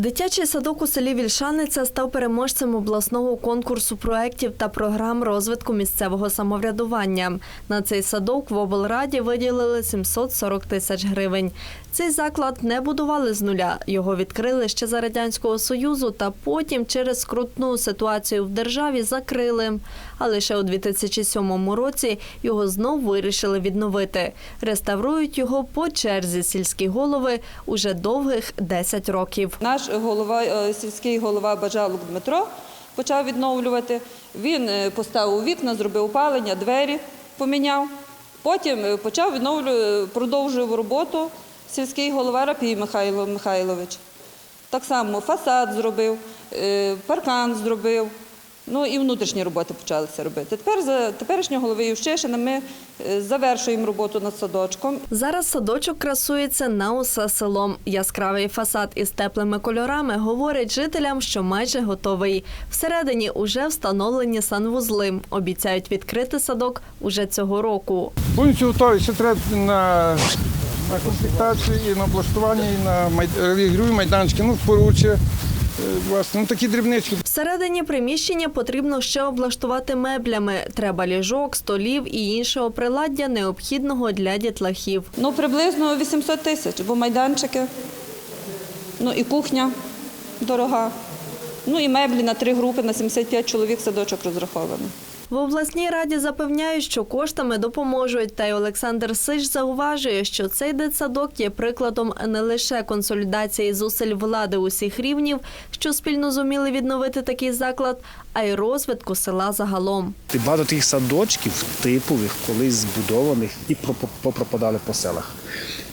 Дитячий садок у селі Вільшаниця став переможцем обласного конкурсу проєктів та програм розвитку місцевого самоврядування. На цей садок в облраді виділили 740 тисяч гривень. Цей заклад не будували з нуля. Його відкрили ще за радянського союзу, та потім через скрутну ситуацію в державі закрили. А лише у 2007 році його знов вирішили відновити. Реставрують його по черзі сільські голови уже довгих 10 років. Наш голова, е, сільський голова Бажалук Дмитро почав відновлювати. Він е, поставив вікна, зробив опалення, двері поміняв. Потім е, почав відновлювати, продовжував роботу сільський голова Рапій Михайло Михайлович. Так само фасад зробив, е, паркан зробив. Ну і внутрішні роботи почалися робити. Тепер за теперішнього голови Ющишина ми е, завершуємо роботу над садочком. Зараз садочок красується на усе село. Яскравий фасад із теплими кольорами говорить жителям, що майже готовий. Всередині уже встановлені санвузли. Обіцяють відкрити садок уже цього року. Повністю готові. Ще треба на, на комплектацію і на облаштування, і на май... ігрові майданчики, ну, поруччя, е, власне, ну такі дрібнички. Всередині приміщення потрібно ще облаштувати меблями. Треба ліжок, столів і іншого приладдя, необхідного для дітлахів. Ну, приблизно 800 тисяч, бо майданчики, ну і кухня дорога. Ну і меблі на три групи, на 75 чоловік садочок розрахований. В обласній раді запевняють, що коштами допоможуть. Та й Олександр Сиш зауважує, що цей дитсадок є прикладом не лише консолідації зусиль влади усіх рівнів, що спільно зуміли відновити такий заклад, а й розвитку села загалом. Багато тих садочків типових, колись збудованих і попропадали по селах.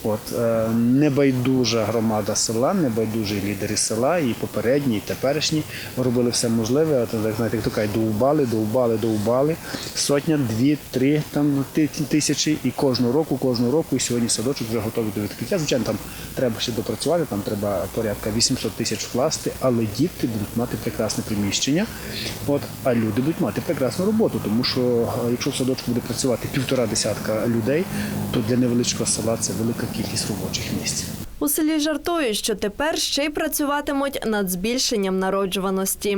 От е, небайдужа громада села, небайдужі лідери села, і попередні, і теперішні робили все можливе. От, як знаєте, кажуть, довбали, довбали, довбали. Сотня, дві, три там тисячі, і кожного року, кожного року, і сьогодні садочок вже готовий до відкриття. Звичайно, там треба ще допрацювати, там треба порядка 800 тисяч вкласти, але діти будуть мати прекрасне приміщення. От, а люди будуть мати прекрасну роботу, тому що е, якщо в садочку буде працювати півтора десятка людей, то для невеличкого села це велика кількість робочих місць. У селі жартують, що тепер ще й працюватимуть над збільшенням народжуваності.